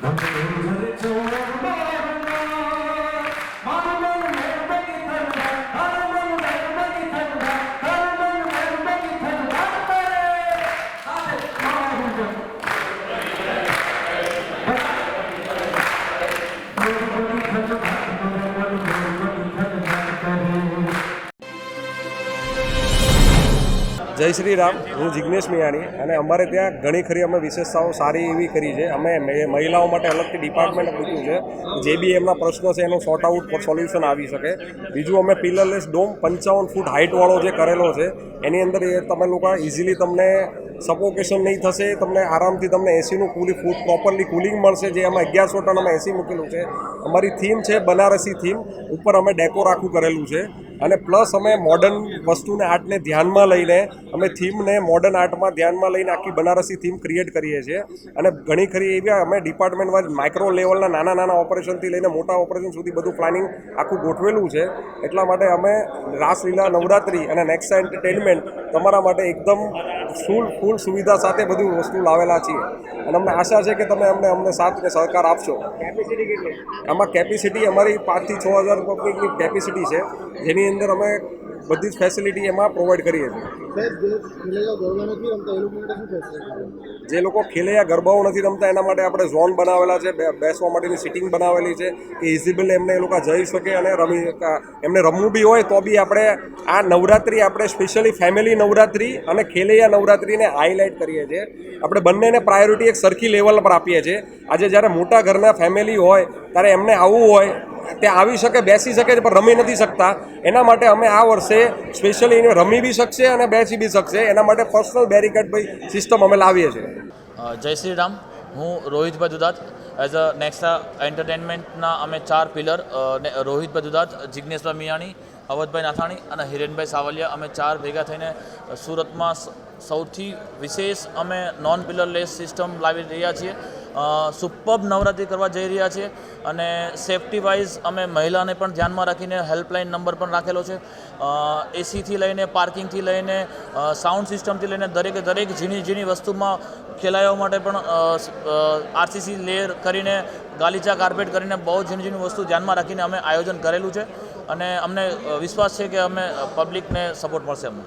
何で જય શ્રી રામ, હું જિજ્ઞેશ મિયાણી અને અમારે ત્યાં ઘણી ખરી અમે વિશેષતાઓ સારી એવી કરી છે. અમે મહિલાઓ માટે અલગથી ડિપાર્ટમેન્ટ મૂક્યું છે. જે બી એમના પ્રશ્નો છે એનું સોર્ટ આઉટ સોલ્યુશન આવી શકે. બીજું અમે પિલરલેસ ડોમ પંચાવન ફૂટ હાઇટવાળો જે કરેલો છે, એની અંદર એ તમે લોકો ઇઝીલી તમને સપોકેશન નહીં થશે, તમને આરામથી તમને એસીનું કુલી ફૂડ પ્રોપરલી કુલિંગ મળશે, જે અમે અગિયારસો ટન અમે એસી મૂકેલું છે. અમારી થીમ છે બનારસી થીમ ઉપર અમે ડેકોર આખું કરેલું છે. અને પ્લસ અમે મોડર્ન વસ્તુને આર્ટને ધ્યાનમાં લઈને, અમે થીમને મોડર્ન આર્ટમાં ધ્યાનમાં લઈને આખી બનારસી થીમ ક્રિએટ કરીએ છીએ. અને ઘણી ખરી એવી અમે ડિપાર્ટમેન્ટ વાઇઝ માઇક્રો લેવલના નાના નાના ઓપરેશનથી લઈને મોટા ઓપરેશન સુધી બધું પ્લાનિંગ આખું ગોઠવેલું છે. એટલા માટે અમે રાસલીલા નવરાત્રિ અને નેક્સ્ટ એન્ટરટેનમેન્ટ તમારા માટે એકદમ ફૂલ ફૂલ સુવિધા સાથે બધું વસ્તુ લાવેલા છીએ. અને અમને આશા છે કે તમે અમને અમને સાથ કે સહકાર આપશો. આમાં કેપેસિટી અમારી પાંચથી છ હજાર પબ્લિકની કેપેસિટી છે. જેની અંદર અમે બધી જ ફેસિલિટી એમાં પ્રોવાઈડ કરીએ છીએ. જે લોકો ખેલૈયા ગરબાઓ નથી રમતા એના માટે આપણે ઝોન બનાવેલા છે બેસવા માટેની સિટિંગ બનાવેલી છે કે ઇઝીબલ એમને એ લોકો જઈ શકે અને રમી એમને રમવું બી હોય તો બી આપણે આ નવરાત્રિ આપણે સ્પેશિયલી ફેમિલી નવરાત્રિ અને ખેલૈયા નવરાત્રિને હાઇલાઇટ કરીએ છીએ. આપણે બંનેને પ્રાયોરિટી એક સરખી લેવલ પર આપીએ છીએ. આજે જ્યારે મોટા ઘરના ફેમિલી હોય ત્યારે એમને આવવું હોય તે આવી શકે, બેસી શકે છે, પણ રમી નથી શકતા. એના માટે અમે આ વર્ષે સ્પેશિયલી એને રમી બી શકશે અને બેસી બી શકશે. એના માટે પર્સનલ બેરિકેડ ભાઈ સિસ્ટમ અમે લાવીએ છીએ. જય શ્રી રામ. હું રોહિતભાઈ દુદાત એઝ અ નેક્સ્ટા એન્ટરટેનમેન્ટના અમે ચાર પિલર રોહિતભાઈ દુદાત જિજ્ઞેશભાઈ મિયાણી અવધભાઈ નાથાણી અને હિરેનભાઈ સાવલિયા અમે ચાર ભેગા થઈને સુરતમાં સૌથી વિશેષ અમે નોન પિલર લેસ સિસ્ટમ લાવી રહ્યા છીએ. સુપબ નવરાત્રિ કરવા જઈ રહ્યા છીએ અને સેફટી વાઇઝ અમે મહિલાને પણ ધ્યાનમાં રાખીને હેલ્પલાઇન નંબર પણ રાખેલો છે. એસીથી લઈને પાર્કિંગથી લઈને સાઉન્ડ સિસ્ટમથી લઈને દરેકે દરેક ઝીણી ઝીણી વસ્તુમાં ખેલાયો માટે પણ આરસીસી લેયર કરીને, ગાલીચા કાર્પેટ કરીને બહુ ઝીણી ઝીણી વસ્તુ ધ્યાનમાં રાખીને અમે આયોજન કરેલું છે. અને અમને વિશ્વાસ છે કે અમે પબ્લિકને સપોર્ટ મળશે અમને.